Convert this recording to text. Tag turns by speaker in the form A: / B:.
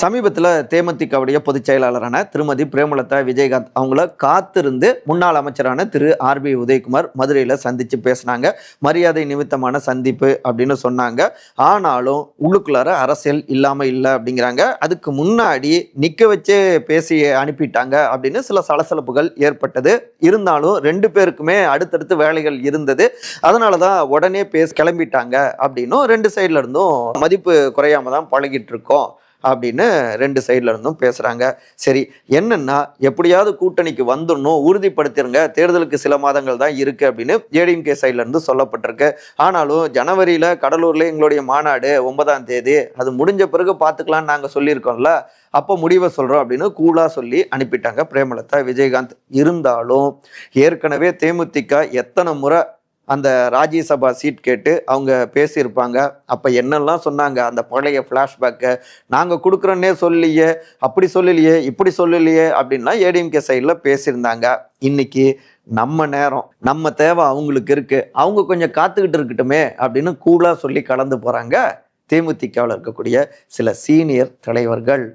A: சமீபத்தில் தேமுதிகவுடைய பொதுச் செயலாளரான திருமதி பிரேமலதா விஜயகாந்த் அவங்கள காத்திருந்து முன்னாள் அமைச்சரான திரு ஆர்பி உதயகுமார் மதுரையில் சந்தித்து பேசினாங்க. மரியாதை நிமித்தமான சந்திப்பு அப்படின்னு சொன்னாங்க. ஆனாலும் உள்ளுக்குள்ளார அரசியல் இல்லாமல் இல்லை அப்படிங்கிறாங்க. அதுக்கு முன்னாடி நிற்க வச்சே பேசி அனுப்பிட்டாங்க அப்படின்னு சில சலசலப்புகள் ஏற்பட்டது. இருந்தாலும் ரெண்டு பேருக்குமே அடுத்தடுத்து வேலைகள் இருந்தது. அதனால தான் உடனே பேச கிளம்பிட்டாங்க அப்படின்னும் ரெண்டு சைட்ல இருந்தும் மதிப்பு குறையாம தான் பழகிட்டு இருக்கோம். அப்படின்னு ரெண்டு சைடில் இருந்தும் பேசுகிறாங்க சரி என்னென்னா எப்படியாவது கூட்டணிக்கு வந்துடணும் உறுதிப்படுத்திருங்க. தேர்தலுக்கு சில மாதங்கள் தான் இருக்குது அப்படின்னு ஏடிஎம்கே சைட்லேருந்து சொல்லப்பட்டிருக்கு. ஆனாலும் ஜனவரியில் கடலூரில் எங்களுடைய மாநாடு ஒன்பதாம் தேதி அது முடிஞ்ச பிறகு பார்த்துக்கலாம்னு நாங்கள் சொல்லியிருக்கோம்ல. அப்போ முடிவை சொல்கிறோம் அப்படின்னு கூலாக சொல்லி அனுப்பிட்டாங்க. பிரேமலதா விஜயகாந்த். இருந்தாலும் ஏற்கனவே தேமுதிக எத்தனை முறை அந்த ராஜ்யசபா சீட் கேட்டு அவங்க பேசியிருப்பாங்க. அப்போ என்னெல்லாம் சொன்னாங்க? அந்த பழைய ஃப்ளாஷ்பேக்கை நாங்கள் கொடுக்குறோன்னே சொல்லலையே அப்படி சொல்லலையே இப்படி சொல்லலையே அப்படின்லாம் ஏடிஎம்கே சைடில் பேசியிருந்தாங்க. இன்னைக்கு நம்ம நேரம் நம்ம தேவை அவங்களுக்கு இருக்குது அவங்க கொஞ்சம் காத்துக்கிட்டு இருக்கட்டுமே அப்படின்னு கூலாக சொல்லி கலந்து போகிறாங்க தேமுதிகவில் இருக்கக்கூடிய சில சீனியர் தலைவர்கள்.